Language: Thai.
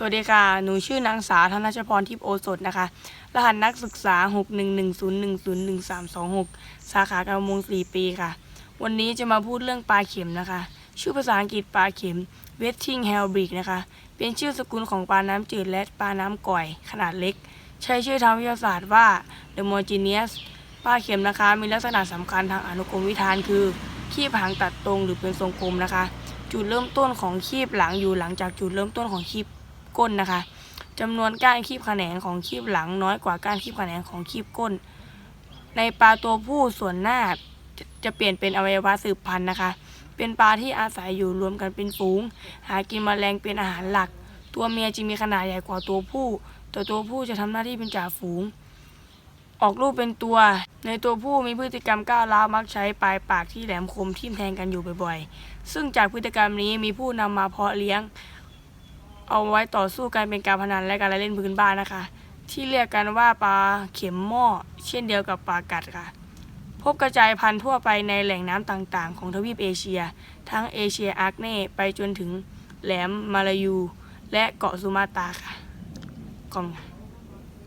สวัสดีค่ะ หนูชื่อนางสาวธนชพรทิพย์โอสถนะคะ รหัสนักศึกษา 61101011326 สาขาการประมง4ปีค่ะ วันนี้จะมาพูดเรื่องปลาเข็มนะคะ ชื่อภาษาอังกฤษปลาเข็ม Wetting h a l b r i c นะคะ เป็นชื่อสกุลของปลาน้ำจืดและปลาน้ำก่อยขนาดเล็ก ใช้ชื่อทางวิทยาศาสตร์ว่า The m o g e n e u s ปลาเข็มนะคะ มีลักษณะสำคัญทางอนุกรมวิธานคือ คีบหางตัดตรงหรือเป็นทรงกลมนะคะ จุดเริ่มต้นของคีบหลังอยู่หลังจากจุดเริ่มต้นของคีบ ก้นนะคะจำนวนก้านคีบแขนงของคีบหลังน้อยกว่าก้านคีบแขนงของคีบก้น ในปลาตัวผู้ส่วนหน้าจะจะเปลี่ยนเป็นอวัยวะสืบพันธุ์นะคะ เป็นปลาที่อาศัยอยู่รวมกันเป็นฝูง หากินแมลงเป็นอาหารหลัก ตัวเมียจะมีขนาดใหญ่กว่าตัวผู้ แต่ตัวผู้จะทำหน้าที่เป็นจ่าฝูง ออกลูกเป็นตัว ในตัวผู้มีพฤติกรรมก้าวร้าวมักใช้ปลายปากที่แหลมคมทิ่มแทงกันอยู่บ่อยๆ ซึ่งจากพฤติกรรมนี้มีผู้นำมาเพาะเลี้ยง เอาไว้ต่อสู้กันเป็นการพนันและการเล่นพื้นบ้านนะคะ ที่เรียกกันว่าปลาเข็มหม้อเช่นเดียวกับปลากัดค่ะ พบกระจายพันธุ์ทั่วไปในแหล่งน้ำต่างๆ ของทวีปเอเชีย ทั้งเอเชียอาคเน่ไปจนถึงแหลมมาลายู และเกาะสุมาตราค่ะขอบคุณค่ะ